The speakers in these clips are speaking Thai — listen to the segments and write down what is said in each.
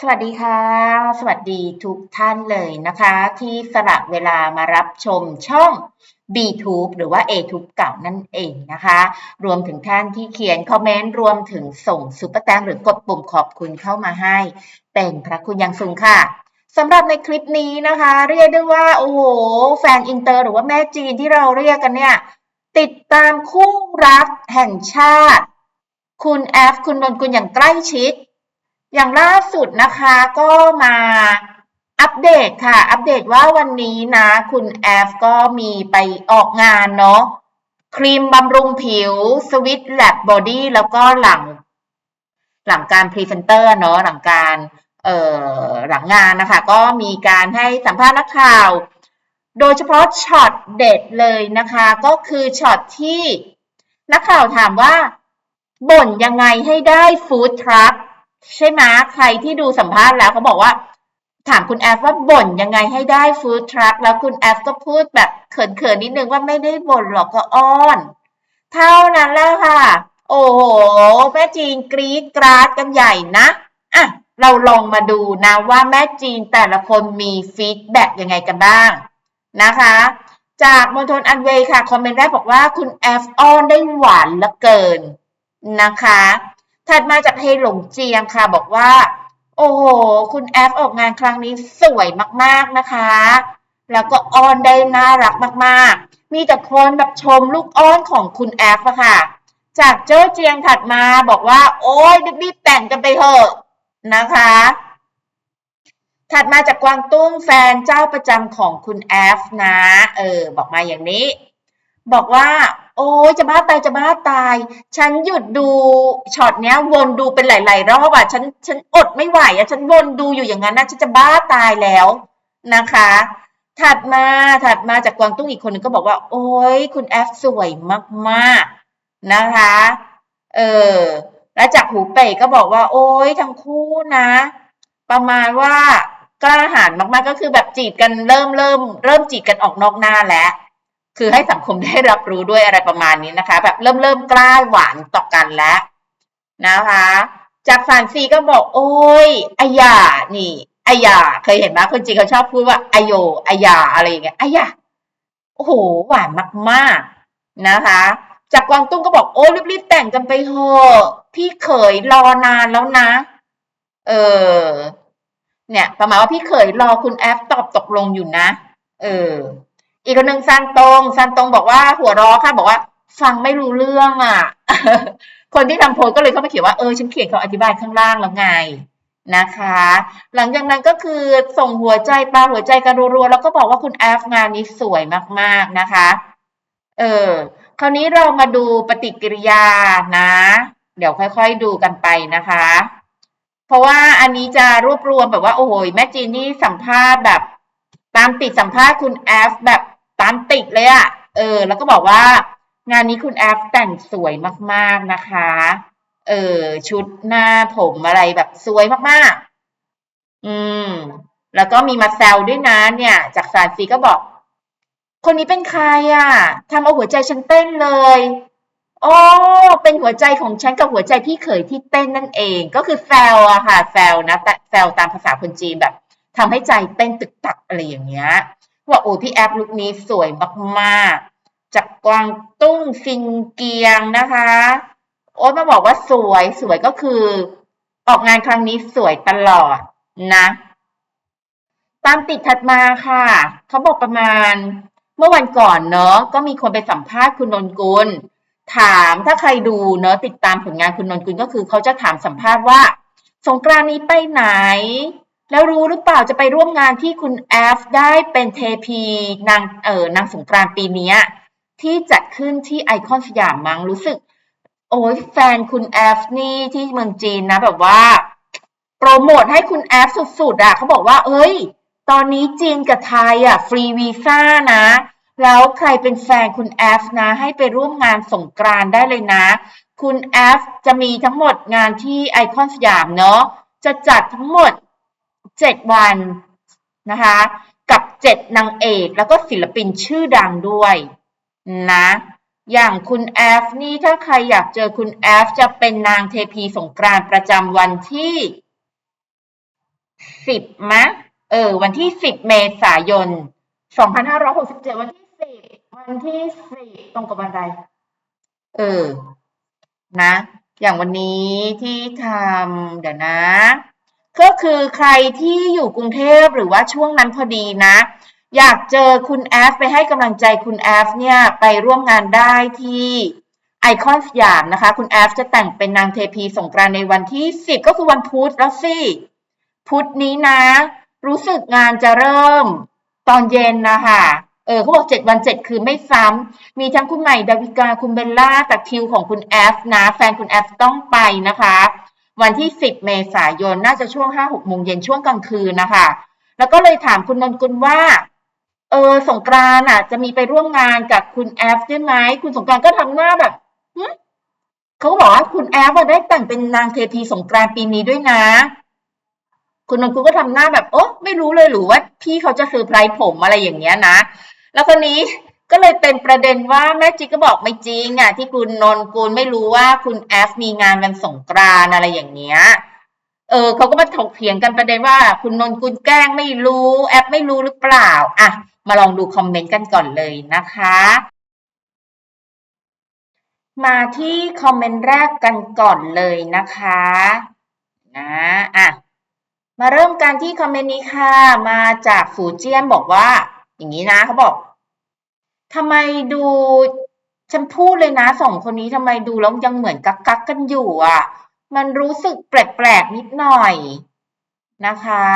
สวัสดีค่ะ สวัสดีทุกท่านเลยนะคะ ที่สละเวลามารับชมช่อง B-Tube หรือว่า A-Tube เก่านั่นเองนะคะ รวมถึงท่านที่เขียนคอมเมนต์รวมถึงส่งซุปเปอร์แตงหรือกดปุ่มขอบคุณเข้ามาให้ เป็นพระคุณอย่างสูงค่ะสำหรับในคลิปนี้นะคะ เรียกได้ว่า โอ้โห แฟนอินเตอร์ หรือว่าแม่จีนที่เราเรียกกันเนี่ย ติดตามคู่รักแห่งชาติ คุณแอฟคุณนนกุลอย่างใกล้ชิด อย่างล่าสุดนะคะก็มาอัปเดตค่ะ อัปเดตว่าวันนี้นะ คุณแอฟก็มีไปออกงานเนาะครีมบำรุงผิวสวิตแลบบอดี้แล้วก็หลัง หลังการพรีเซนเตอร์เนาะหลังการเอ่อหลังงานนะคะ ก็มีการให้สัมภาษณ์นักข่าว โดยเฉพาะช็อตเด็ดเลยนะคะ ก็คือช็อตที่นักข่าวถามว่าบ่นยังไงให้ได้ฟู้ดทรัค ใช่ไหมใครที่ดูสัมภาษณ์แล้วเขาบอกว่า ถามคุณแอฟว่าบ่นยังไงให้ได้ฟู้ดทรัคแล้วคุณแอฟก็พูดแบบเขินๆนิดนึงว่าไม่ได้บ่นหรอกก็อ้อน เท่านั้นแล้วค่ะ โอ้โหแม่จีนกรี๊ดกราดกันใหญ่นะอะเราลองมาดูนะว่าแม่จีนแต่ละคนมีฟีดแบ็กยังไงกันบ้างนะคะ จากมณฑลอันเวย์ค่ะ คอมเมนต์แรกบอกว่าคุณแอฟอ้อนได้หวานเหลือเกินนะคะ ถัดมาจากเฮหลงเจียงค่ะ บอกว่า โอ้โห คุณแอฟออกงานครั้งนี้สวยมากๆนะคะ แล้วก็อ้อนได้น่ารักมากๆ มีแต่คนแบบชมลูกอ้อนของคุณแอฟอะค่ะ จากเจ้าเจียงถัดมาบอกว่า โอ้ยรีบแต่งกันไปเถอะนะคะ ถัดมาจากกวางตุ้งแฟนเจ้าประจำของคุณแอฟนะ เออ บอกมาอย่างนี้ บอกว่า โอ้ยจะบ้าตายจะบ้าตาย ฉันหยุดดูช็อตเนี้ย วนดูเป็นหลายๆรอบอะฉันฉันอดไม่ไหวอะฉันวนดูอยู่อย่างนั้นนะฉันจะบ้าตายแล้วนะคะ ถัดมาถัดมาจากกวางตุ้งอีกคนหนึงก็บอกว่า โอ้ยคุณแอฟสวยมากๆนะคะ เออแล้วจากหูเป่ยก็บอกว่า โอ้ยทั้งคู่นะ ประมาณว่ากล้าหาญมากๆก็คือแบบจีบกันเริ่มเริ่มเริ่มจีบกันออกนอกหน้าแล้ว คือให้สังคมได้รับรู้ด้วยอะไรประมาณนี้นะคะ แบบเริ่มเริ่มกล้าหวานต่อกันแล้วนะคะ จากฟานซีก็บอก โอ้ยอายานี่อายาเคยเห็นไหมคนจีนเขาชอบพูดว่าอโยอายาอะไรอย่างเงี้ยอายาโอ้โหหวานมากๆนะคะ จากกวางตุ้งก็บอกโอ้รีบๆแต่งกันไปเถอะพี่เขยรอนานแล้วนะ เออเนี่ยประมาณว่าพี่เขยรอคุณแอฟตอบตกลงอยู่นะ เออ อีกคนหนึ่งซันตงซันตงบอกว่าหัวเรอค่ะ บอกว่า ฟังไม่รู้เรื่องอะ คนที่ทำโพสก็เลยเข้ามาเขียนว่าเออฉันเขียนเขาอธิบายข้างล่างแล้วไงนะคะ หลังจากนั้นก็คือส่งหัวใจปลาหัวใจกันรัวๆแล้วก็บอกว่าคุณแอฟงานนี้สวยมากๆนะคะ เออคราวนี้เรามาดูปฏิกิริยานะ เดี๋ยวค่อยๆดูกันไปนะคะ เพราะว่าอันนี้จะรวบรวมแบบว่าโอ้โหแม่จีนนี่สัมภาษณ์แบบ ตามติดสัมภาษณ์คุณแอฟแบบ ตามติดเลยอะเออ แล้วก็บอกว่างานนี้คุณแอฟแต่งสวยมากๆนะคะ เออ ชุดหน้าผมอะไรแบบสวยมากๆ อืม แล้วก็มีมาแซวด้วยนะเนี่ย จากสารซีก็บอก คนนี้เป็นใครอะทำเอาหัวใจฉันเต้นเลยอ๋อเป็นหัวใจของฉันกับหัวใจพี่เขยที่เต้นนั่นเอง ก็คือแซวอะค่ะแซวนะแต่แซวตามภาษาคนจีนแบบทำให้ใจเต้นตึกตักอะไรอย่างเงี้ย ว่าโอ้พี่แอฟลุคนี้สวยมากๆ จากกวางตุ้งฟินเกียงนะคะ โอ๊ตมาบอกว่าสวยสวยก็คือ ออกงานครั้งนี้สวยตลอดนะ ตามติดถัดมาค่ะ เขาบอกประมาณ เมื่อวันก่อนเนอะก็มีคนไปสัมภาษณ์คุณนนกุลถามถ้าใครดูเนอะติดตามผลงานคุณนนกุลก็คือเขาจะถามสัมภาษณ์ว่า สงกรานนี้ไปไหน แล้วรู้หรือเปล่าจะไปร่วมงานที่คุณแอฟได้เป็นเทพีนางเออนางสงกรานต์ปีนี้ที่จัดขึ้นที่ไอคอนสยามมั้งรู้สึก โอ้ยแฟนคุณแอฟนี่ที่เมืองจีนนะ แบบว่า โปรโมทให้คุณแอฟสุดๆอะเขาบอกว่า เอ้ย ตอนนี้จีนกับไทยอะ ฟรีวีซ่านะ แล้วใครเป็นแฟนคุณแอฟนะ ให้ไปร่วมงานสงกรานได้เลยนะ คุณแอฟจะมีทั้งหมดงานที่ไอคอนสยามเนาะจะจัดทั้งหมด เจ็ดวันนะคะกับเจ็ดนางเอกแล้วก็ศิลปินชื่อดังด้วยนะอย่างคุณแอฟนี่ถ้าใครอยากเจอคุณแอฟจะเป็นนางเทพีสงกรานประจำวันที่สิบมะเออวันที่สิบเมษายนสองพันห้าร้อยหกสิบเจ็ดวันที่สิบวันที่สิบตรงกับวันใดเออนะ อย่างวันนี้ที่ทำเดี๋ยวนะ ก็คือใครที่อยู่กรุงเทพหรือว่าช่วงนั้นพอดีนะ อยากเจอคุณแอฟไปให้กำลังใจคุณแอฟเนี่ยไปร่วมงานได้ที่ไอคอนสยามนะคะ คุณแอฟจะแต่งเป็นนางเทพีสงกรานในวันที่ 10 ก็คือวันพุธแล้วสิพุธนี้นะ รู้สึกงานจะเริ่มตอนเย็นนะคะเออเขาบอกเจ็ดวันเจ็ดคืนไม่ซ้ำมีทั้งคุณใหม่ดาวิกาคุณเบลล่าแต่คิวของคุณแอฟนะ แฟนคุณแอฟต้องไปนะคะ วันที่ 10 เมษายน น่าจะช่วง 5-6โมงเย็นช่วงกลางคืนนะคะ แล้วก็เลยถามคุณนนกุลว่า เออสงกรานต์อะ จะมีไปร่วมงานกับคุณแอฟได้ไหม คุณสงกรานต์ก็ทำหน้าแบบเขาบอกว่าคุณแอฟได้แต่งเป็นนางเทพีสงกรานต์ปีนี้ด้วยนะ คุณนนกุลก็ทำหน้าแบบ โอ้ไม่รู้เลยหรือว่าพี่เขาจะเซอร์ไพรส์ผมอะไรอย่างเงี้ยนะ แล้วคนนี้ ก็เลยเป็นประเด็นว่าแม่จิ๊กก็บอกไม่จริงอะที่คุณนนกุลไม่รู้ว่าคุณแอฟมีงานวันสงกรานอะไรอย่างเงี้ยเออเขาก็มาถกเถียงกันประเด็นว่า คุณนนกุลแกล้งไม่รู้แอปไม่รู้หรือเปล่าอะมาลองดูคอมเมนต์กันก่อนเลยนะคะ มาที่คอมเมนต์แรกกันก่อนเลยนะคะนะอะมาเริ่มกันที่คอมเมนต์นี้ค่ะ มาจากฝูเจียนบอกว่า อย่างนี้นะเขาบอก ทำไมดูฉันพูดเลยนะสองคนนี้ทำไมดูแล้วยังเหมือนกักกักกันอยู่อะ มันรู้สึกแปลกๆนิดหน่อยนะคะ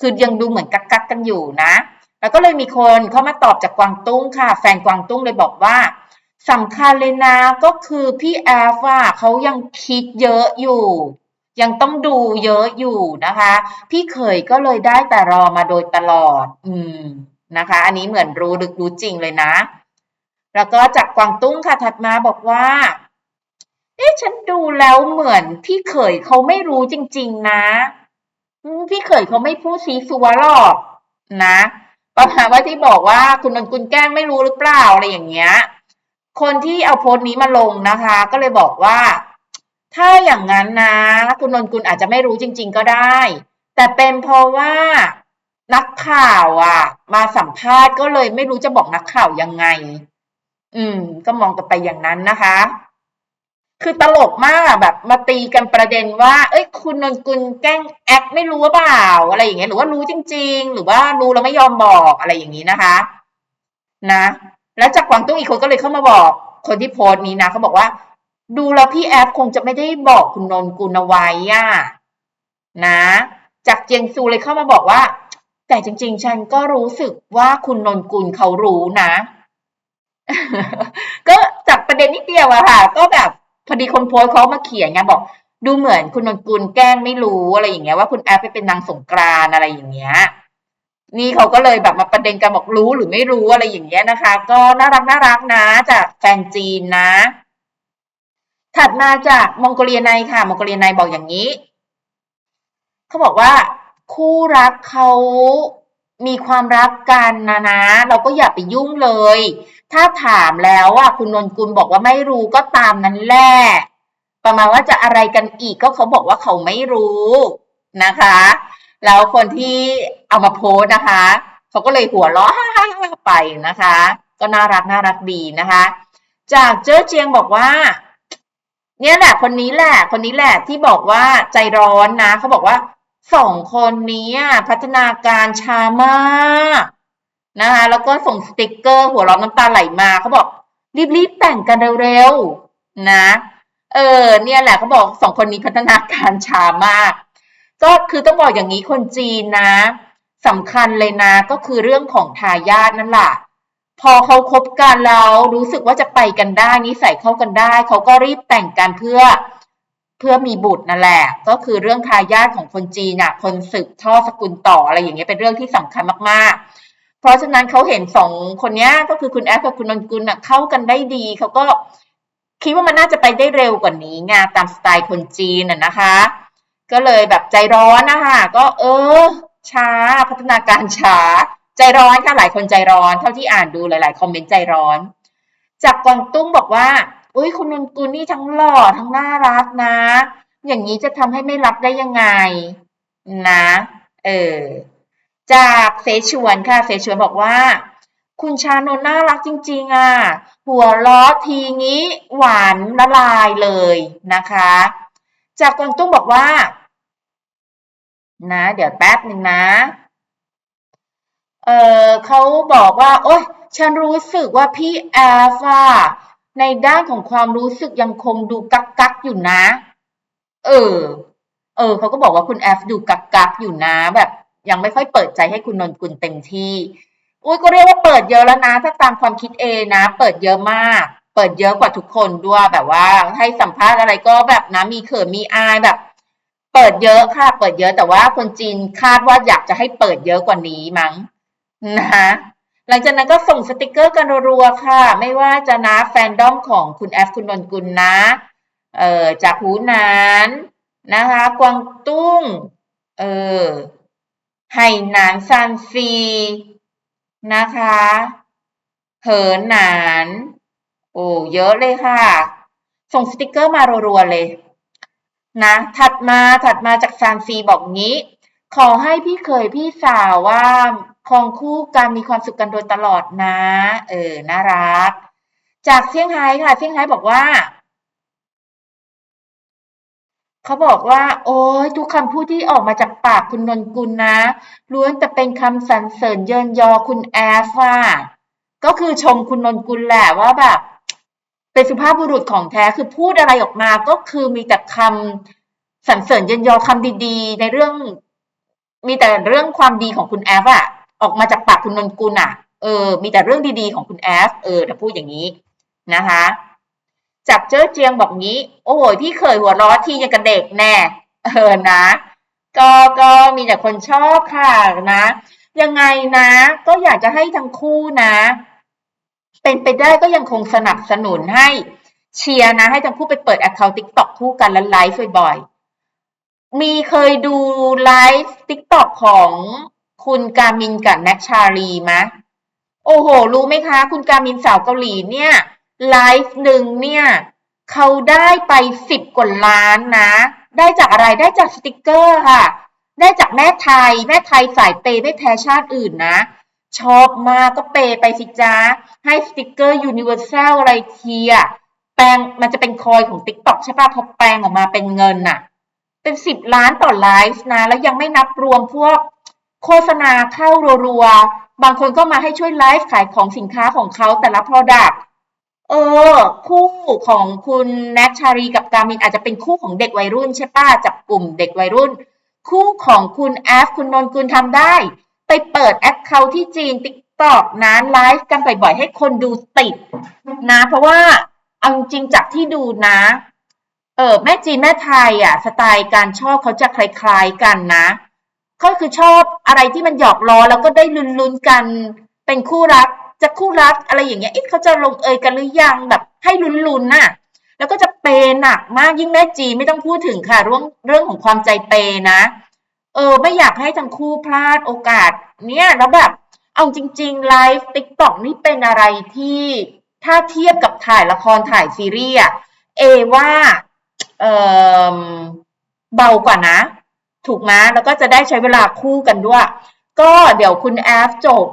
คือยังดูเหมือนกักกักกันอยู่นะ แล้วก็เลยมีคนเข้ามาตอบจากกวางตุ้งค่ะ แฟนกวางตุ้งเลยบอกว่าสำคัญเลยนะก็คือพี่แอฟว่าเขายังคิดเยอะอยู่ ยังต้องดูเยอะอยู่นะคะ พี่เขยก็เลยได้แต่รอมาโดยตลอด อืม นะคะ อันนี้เหมือนรู้ลึกรู้จริงเลยนะ แล้วก็จากกวางตุ้งค่ะถัดมาบอกว่า เอ๊ะฉันดูแล้วเหมือนพี่เขยเขาไม่รู้จริง ๆ นะ พี่เขยเขาไม่พูดซีซัวหรอกนะประมาณว่าที่บอกว่าคุณนนกุลแกล้งไม่รู้หรือเปล่าอะไรอย่างเงี้ย คนที่เอาโพสต์นี้มาลงนะคะ ก็เลยบอกว่า ถ้าอย่างนั้นนะคุณนนกุลอาจจะไม่รู้จริง ๆ ก็ได้ แต่เป็นเพราะว่า นักข่าวอะ มาสัมภาษณ์ก็เลยไม่รู้จะบอกนักข่าวยังไง อืม ก็มองกันไปอย่างนั้นนะคะ คือตลกมากแบบ มาตีกันประเด็นว่า เอ้ย คุณนนกุลแกล้งแอปไม่รู้หรือเปล่า อะไรอย่างเงี้ยหรือว่ารู้จริง ๆ หรือว่ารู้แล้วไม่ยอมบอกอะไรอย่างนี้นะคะ นะ แล้วจากกวางตุ้งอีกคนก็เลยเข้ามาบอก คนที่โพสต์นี้นะเขาบอกว่า ดูแล้วพี่แอฟคงจะไม่ได้บอกคุณนนกุลเอาไว้อะนะ จากเจียงซูเลยเข้ามาบอกว่า แต่จริง ๆ ฉันก็รู้สึกว่าคุณนนกุลเขารู้นะ ก็จากประเด็นนิดเดียวอะค่ะ ก็แบบพอดีคนโพสเขามาเขียนไงบอก ดูเหมือนคุณนนกุลแกล้งไม่รู้อะไรอย่างเงี้ยว่าคุณแอฟไปเป็นนางสงกรานอะไรอย่างเงี้ยนี่เขาก็เลยแบบมาประเด็นกันบอกรู้หรือไม่รู้อะไรอย่างเงี้ยนะคะ ก็น่ารักน่ารักนะจากแฟนจีนนะ ถัดมาจากมองโกเลียในค่ะมองโกเลียในบอกอย่างนี้เขาบอกว่า คู่รักเขามีความรักกันนะนะ เราก็อย่าไปยุ่งเลย ถ้าถามแล้วอะคุณนนกุลบอกว่าไม่รู้ก็ตามนั้นแหละประมาณว่าจะอะไรกันอีกก็เขาบอกว่าเขาไม่รู้นะคะ แล้วคนที่เอามาโพสนะคะเขาก็เลยหัวเราะไปนะคะ ก็น่ารักน่ารักดีนะคะ จากเจ้อเจียงบอกว่า เนี่ยแหละคนนี้แหละ คนนี้แหละที่บอกว่าใจร้อนนะเขาบอกว่า สองคนนี้พัฒนาการช้ามากนะคะแล้วก็ส่งสติกเกอร์หัวเราะน้ำตาไหลมาเขาบอก รีบๆแต่งกันเร็วๆนะเออเนี่ยแหละเขาบอกสองคนนี้พัฒนาการช้ามาก ก็คือต้องบอกอย่างนี้คนจีนนะสำคัญเลยนะก็คือเรื่องของทายาทนั่นแหละพอเขาคบกันแล้วรู้สึกว่าจะไปกันได้นิสัยเข้ากันได้ เขาก็รีบแต่งกันเพื่อ เพื่อมีบุตรนั่นแหละ ก็คือเรื่องทายาทของคนจีนน่ะ คนสืบทอดสกุลต่ออะไรอย่างเงี้ยเป็นเรื่องที่สำคัญมากๆ เพราะฉะนั้นเขาเห็นสองคนเนี้ยก็คือคุณแอฟกับคุณนนกุลน่ะเข้ากันได้ดีเขาก็คิดว่ามันน่าจะไปได้เร็วกว่านี้ไงตามสไตล์คนจีนน่ะนะคะ ก็เลยแบบใจร้อนนะคะก็เออ ช้าพัฒนาการช้า ใจร้อนค่ะหลายคนใจร้อน เท่าที่อ่านดูหลาย ๆ คอมเมนต์ใจร้อน จากกวางตุ้งบอกว่า อุ้ยคุณนนกุลนี่ทั้งหล่อทั้งน่ารักนะ อย่างนี้จะทำให้ไม่รักได้ยังไง นะ เออ จากเสฉวนค่ะ เสฉวนบอกว่า คุณชานนน่ารักจริง ๆ อะ หัวล้อทีงี้หวานละลายเลยนะคะ จากกวางตุ้งบอกว่า นะ เดี๋ยวแป๊บหนึ่งนะเออเขาบอกว่า โอ๊ย ฉันรู้สึกว่าพี่แอฟอะ ในด้านของความรู้สึกยังคงดูกักกักอยู่นะ เออ เออเขาก็บอกว่าคุณแอฟดูกักกักอยู่นะ แบบ ยังไม่ค่อยเปิดใจให้คุณนนกุลเต็มที่ อุ้ยก็เรียกว่าเปิดเยอะแล้วนะ ถ้าตามความคิดเอนะ เปิดเยอะมาก เปิดเยอะกว่าทุกคนด้วยแบบว่า ให้สัมภาษณ์อะไรก็แบบนะ มีเขินมีอายแบบ เปิดเยอะค่ะ เปิดเยอะแต่ว่าคนจีนคาดว่าอยากจะให้เปิดเยอะกว่านี้มั้งนะคะ หลังจากนั้นก็ส่งสติกเกอร์กันรัวๆค่ะ ไม่ว่าจะนะแฟนดอมของคุณแอฟคุณนนกุลนะ เอ่อจากหูนานนะคะ กวางตุ้ง เออไหหนานซานซีนะคะเหินหนาน โอ้เยอะเลยค่ะ ส่งสติกเกอร์มารัวๆเลยนะถัดมาถัดมาจากซานซีบอกงี้ ขอให้พี่เคยพี่สาวว่า คองคู่กันมีความสุขกันโดยตลอดนะ เออ น่ารัก จากเซี่ยงไฮ้ค่ะ เซี่ยงไฮ้บอกว่า เขาบอกว่า โอ้ยทุกคำพูดที่ออกมาจากปากคุณนนกุลนะล้วนแต่เป็นคำสรรเสริญเยินยอคุณแอฟว่า ก็คือชมคุณนนกุลแหละว่าแบบ เป็นสุภาพบุรุษของแท้คือพูดอะไรออกมาก็คือมีแต่คำสรรเสริญเยินยอคำดีๆ ในเรื่อง มีแต่เรื่องความดีของคุณแอฟอะ ออกมาจากปากคุณนนกุลอะเออ มีแต่เรื่องดีๆของคุณแอฟเออถ้าพูดอย่างนี้นะคะจากเจ้อเจียงบอกงี้ โอ้โหพี่เคยหัวเร้อที่ยังกับเด็กแน่เออนะ ก็ก็มีแต่คนชอบค่ะนะ ยังไงนะ ก็อยากจะให้ทั้งคู่นะ เป็นไปได้ก็ยังคงสนับสนุนให้เชียร์นะ ให้ทั้งคู่ไปเปิด account TikTok คู่กันแล้วไลฟ์บ่อยๆมีเคยดูไลฟ์ TikTok ของ คุณกามินกับแน็กชาลีไหมโอ้โห รู้ไหมคะ คุณกามินสาวเกาหลีเนี่ยไลฟ์หนึ่งเนี่ยเขาได้ไปสิบกว่าล้านนะ ได้จากอะไรได้จากสติกเกอร์ค่ะ ได้จากแม่ไทย แม่ไทยสายเปย์ไม่แพ้ชาติอื่นนะ ชอบมากก็เปย์ไปสิจ้าให้สติกเกอร์ยูนิเวอร์แซลอะไรทีอะแปลงมันจะเป็นคอยของ t ิ k t o k ใช่ป่ะพอแปลงออกมาเป็นเงินน่ะ เป็นสิบล้านต่อไลฟ์นะ แล้วยังไม่นับรวมพวก โฆษณาเข้ารัวๆ บางคนก็มาให้ช่วยไลฟ์ขายของสินค้าของเขาแต่ละ Product เออ คู่ของคุณแน็กชารีกับกามินอาจจะเป็นคู่ของเด็กวัยรุ่นใช่ป่ะจับกลุ่มเด็กวัยรุ่น คู่ของคุณแอฟคุณนนกุลทำได้ ไปเปิดแอคเคาท์ที่จีนติ๊กตอกนะไลฟ์กันบ่อยๆให้คนดูติดนะ เพราะว่าเอาจริงจากที่ดูนะ เออแม่จีนแม่ไทยอะ สไตล์การชอบเขาจะคล้ายๆกันนะ ก็คือชอบอะไรที่มันหยอกล้อแล้วก็ได้ลุ้นกัน เป็นคู่รักจะคู่รักอะไรอย่างเงี้ยเอ๊ะเขาจะลงเอยกันหรือยังแบบให้ลุ้นๆน่ะ แล้วก็จะเปย์หนักมากยิ่งแม่จีไม่ต้องพูดถึงค่ะเรื่องเรื่องของความใจเปย์นะ เออไม่อยากให้ทั้งคู่พลาดโอกาส เนี่ยแล้วแบบเอาจริงๆไลฟ์ติ๊กต็อกนี่เป็นอะไรที่ถ้าเทียบกับถ่ายละครถ่ายซีรีส์อะเอว่าเออเบากว่านะ ถูกไหมแล้วก็จะได้ใช้เวลาคู่กันด้วย ก็เดี๋ยวคุณแอฟจบ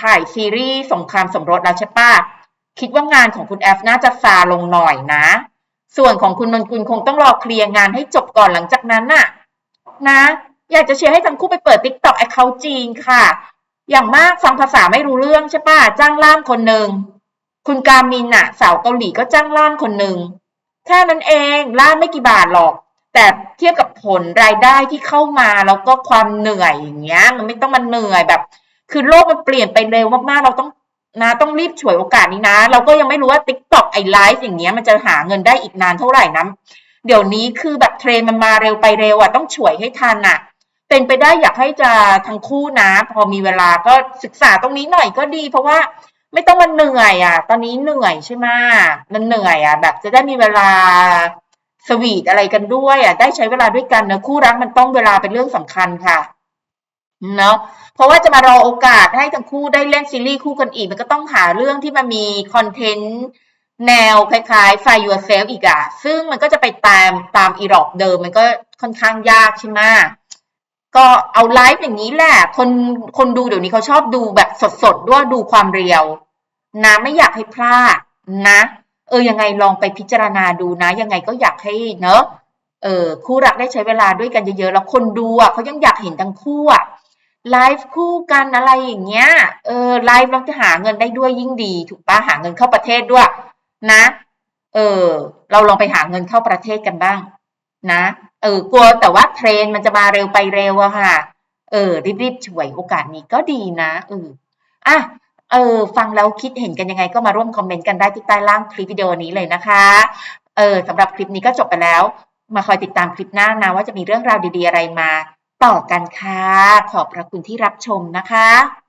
ถ่ายซีรีส์สงครามสมรสแล้วใช่ปะคิดว่างานของคุณแอฟน่าจะซาลงหน่อยนะ ส่วนของคุณนนกุลคงต้องรอเคลียร์งานให้จบก่อนหลังจากนั้นน่ะ นะ อยากจะเชียร์ให้ทั้งคู่ไปเปิด TikTok แอคเคาท์จีนค่ะ อย่างมากฟังภาษาไม่รู้เรื่องใช่ปะจ้างล่ามคนหนึ่งคุณกามินน่ะ สาวเกาหลีก็จ้างล่ามคนหนึ่งแค่นั้นเองล่ามไม่กี่บาทหรอก แต่เทียบกับผลรายได้ที่เข้ามาแล้วก็ความเหนื่อยอย่างเงี้ย มันไม่ต้องมาเหนื่อยแบบ คือโลกมันเปลี่ยนไปเร็วมากๆเราต้องนะต้องรีบฉวยโอกาสนี้นะ เราก็ยังไม่รู้ว่า TikTok ไอไลฟ์อย่างเงี้ยมันจะหาเงินได้อีกนานเท่าไหร่นะเดี๋ยวนี้คือแบบเทรนมันมาเร็วไปเร็วอะต้องฉวยให้ทันอะ เป็นไปได้อยากให้จะทั้งคู่นะ พอมีเวลาก็ศึกษาตรงนี้หน่อยก็ดี เพราะว่าไม่ต้องมาเหนื่อยอะ ตอนนี้เหนื่อยใช่ไหมมันเหนื่อยอะ แบบจะได้มีเวลา สวีทอะไรกันด้วยอะได้ใช้เวลาด้วยกันเนอะคู่รักมันต้องเวลาเป็นเรื่องสำคัญค่ะเนาะเพราะว่าจะมารอโอกาสให้ทั้งคู่ได้เล่นซีรีส์คู่กันอีก มันก็ต้องหาเรื่องที่มันมีคอนเทนต์แนวคล้ายๆ Find Yourself อีกอะซึ่งมันก็จะไปตามตามอีรอบเดิม มันก็ค่อนข้างยากใช่ไหมก็เอาไลฟ์อย่างนี้แหละ คนคนดูเดี๋ยวนี้เขาชอบดูแบบสดๆด้วยดูความเรียวนะไม่อยากให้พลาดนะ เออยังไงลองไปพิจารณาดูนะ ยังไงก็อยากให้เนอะเออคู่รักได้ใช้เวลาด้วยกันเยอะๆแล้วคนดูอะเขายังอยากเห็นทั้งคู่อะไลฟ์คู่กันอะไรอย่างเงี้ยเออไลฟ์แล้วจะหาเงินได้ด้วยยิ่งดี ถูกปะหาเงินเข้าประเทศด้วย นะเออเราลองไปหาเงินเข้าประเทศกันบ้าง นะเออกลัวแต่ว่าเทรนด์มันจะมาเร็วไปเร็วอะค่ะ เออรีบๆฉวยโอกาสนี้ก็ดีนะเอออะ เออฟังแล้วคิดเห็นกันยังไงก็มาร่วมคอมเมนต์กันได้ที่ใต้ล่างคลิปวิดีโอนี้เลยนะคะเออสำหรับคลิปนี้ก็จบไปแล้ว มาคอยติดตามคลิปหน้านะว่าจะมีเรื่องราวดีๆอะไรมา ต่อกันค่ะ ขอบพระคุณที่รับชมนะคะ